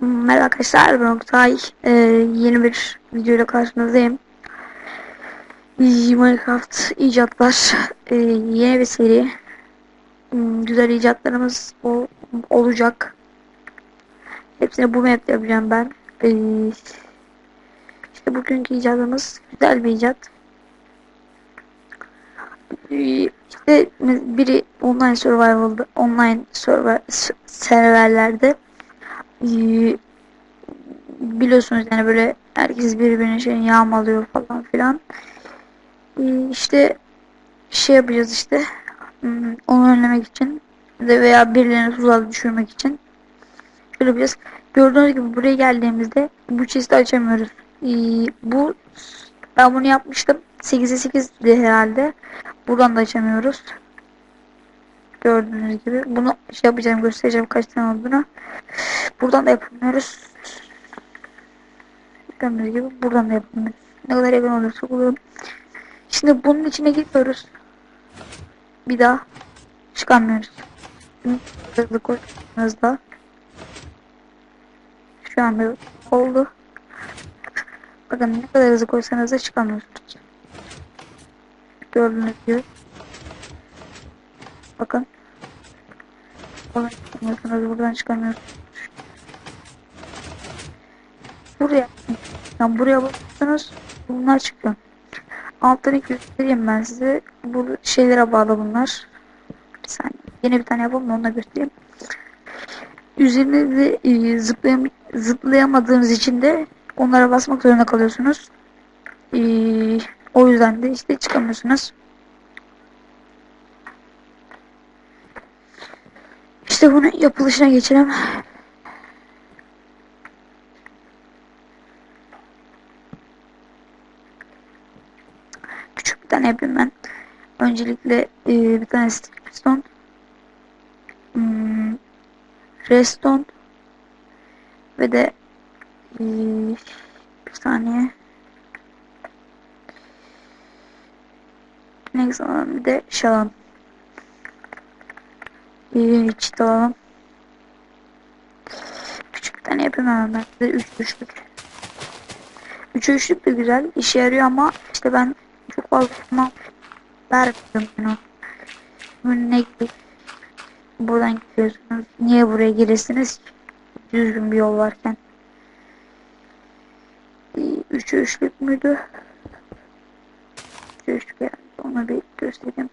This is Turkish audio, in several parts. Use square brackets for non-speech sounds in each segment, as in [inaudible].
Merhaba arkadaşlar ben Oktay. Ee, yeni bir videoyla karşınızdayım. Minecraft icatlar ee, yeni bir seri. Hmm, güzel icatlarımız o, olacak. Hepsini bu map'te yapacağım ben. Ee, işte bugünkü icadımız güzel bir icat. Ee, işte biri online survival'da, online server, serverlerde biliyorsunuz yani böyle herkes birbirine şey yağmalıyor falan filan. Ee, işte şey yapacağız işte hmm, onu önlemek için de veya birilerini tuzağa düşürmek için şöyle yapacağız. Gördüğünüz gibi buraya geldiğimizde bu chest'i açamıyoruz. Ee, bu ben bunu yapmıştım. 8'e 8'di herhalde. Buradan da açamıyoruz. Gördüğünüz gibi. Bunu şey yapacağım göstereceğim kaç tane olduğunu. Buradan da yapamıyoruz. Gördüğünüz gibi buradan da yapamıyoruz. Ne kadar yakın olursa olalım. Şimdi bunun içine giriyoruz. Bir daha çıkamıyoruz. Hızlı koyduğumuzda şu anda oldu. Bakın ne kadar hızlı koysanız da çıkamıyorsunuz. Gördüğünüz gibi. Bakın. Buradan çıkamıyorsunuz. Buradan çıkamıyorsunuz. Buraya. Yani buraya bakıyorsunuz. Bunlar çıkıyor. Altını göstereyim ben size. Bu şeylere bağlı bunlar. Bir saniye. Yeni bir tane yapalım da onu da göstereyim. Üzerine de e, zıplayam zıplayamadığınız için de onlara basmak zorunda kalıyorsunuz. E, o yüzden de işte çıkamıyorsunuz. İşte bunun yapılışına geçelim. Küçük bir tane yapayım ben. Öncelikle e, bir tane redstone. Hmm, redstone. Ve de e, bir saniye. Neyse alalım bir de alalım. Bir çit alalım. Küçük bir tane yapayım hemen ben. Bir üç üçlük. Üç üçlük de güzel. işe yarıyor ama işte ben çok fazla zaman vermiyorum bunu. Bunu ne gibi? Buradan gidiyorsunuz. Niye buraya gelirsiniz ki? Düzgün bir yol varken. Üç üçlük müydü? Üç üçlük yani. Onu bir göstereyim.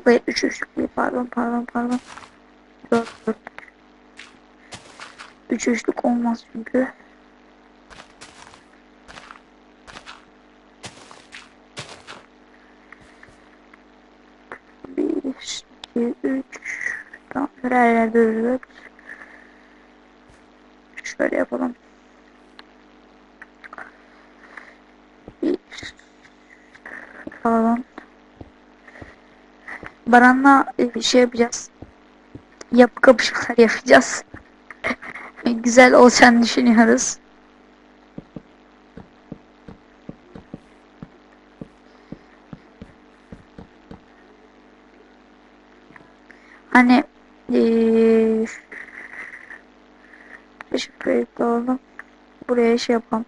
Yok hayır 3 üçlük değil pardon pardon pardon. 4 4. 3 üçlük olmaz çünkü. Bir, iki, üç. Tamam, her yerde. Şöyle yapalım. Bir. Pardon. Baran'la bir şey yapacağız. Yapı kapışmalar yapacağız. [laughs] Güzel olacağını düşünüyoruz. Hani ee, şuraya alalım. Buraya şey yapalım.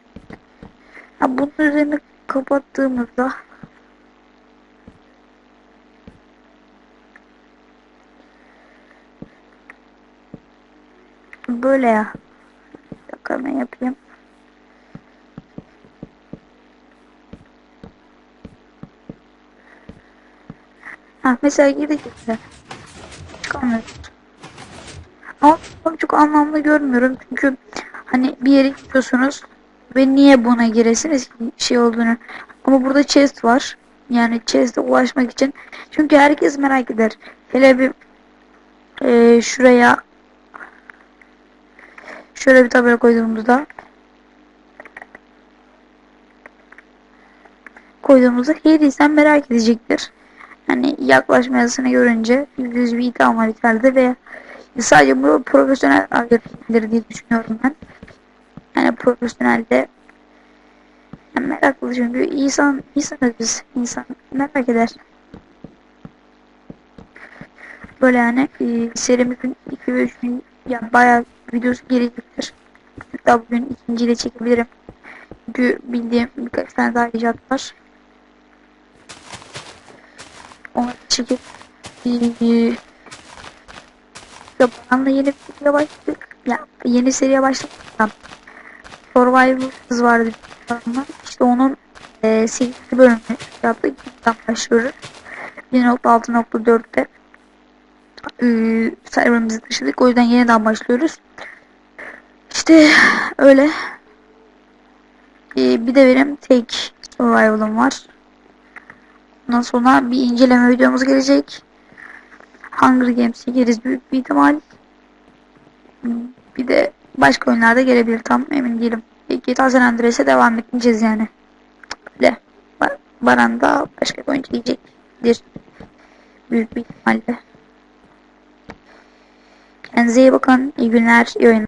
Ha, bunun üzerine kapattığımızda böyle ya. Ne yapayım. Ha mesela girdik işte. Ama çok anlamlı görmüyorum çünkü hani bir yere gidiyorsunuz ve niye buna giresiniz ki şey olduğunu. Ama burada chest var. Yani chest'e ulaşmak için. Çünkü herkes merak eder. Hele bir e, şuraya Şöyle bir tabela koyduğumuzda koyduğumuzda Harry merak edecektir. Hani yaklaşma yazısını görünce yüz bir itham var ve sadece bu profesyonel yapabilir diye düşünüyorum ben. Yani profesyonelde yani meraklı çünkü insan insanız biz insan merak eder. Böyle yani e, serimizin 2 ve 3. ya bayağı videosu gelecektir. Hatta bugün ikinciyi de çekebilirim. Çünkü bildiğim birkaç tane daha icat var. Onları çekip eee, Zamanla yeni bir seriye başladık. Ya yeni seriye başladık. Survivor kız vardı bir. İşte onun e, 8. bölümünü yaptık. İlkten başlıyoruz. 1.6.4'te e, serverimizi taşıdık. O yüzden yeniden başlıyoruz. İşte öyle. E, bir de benim tek survival'ım var. Ondan sonra bir inceleme videomuz gelecek. Hunger Games çekeriz büyük bir ihtimal. Bir de başka oyunlarda gelebilir tam emin değilim. GTA San Andreas'e devam edeceğiz yani. Öyle. Ba- Baran da başka bir oyun çekecektir. Büyük bir ihtimalle. Kendinize iyi bakın. İyi günler, iyi oyunlar.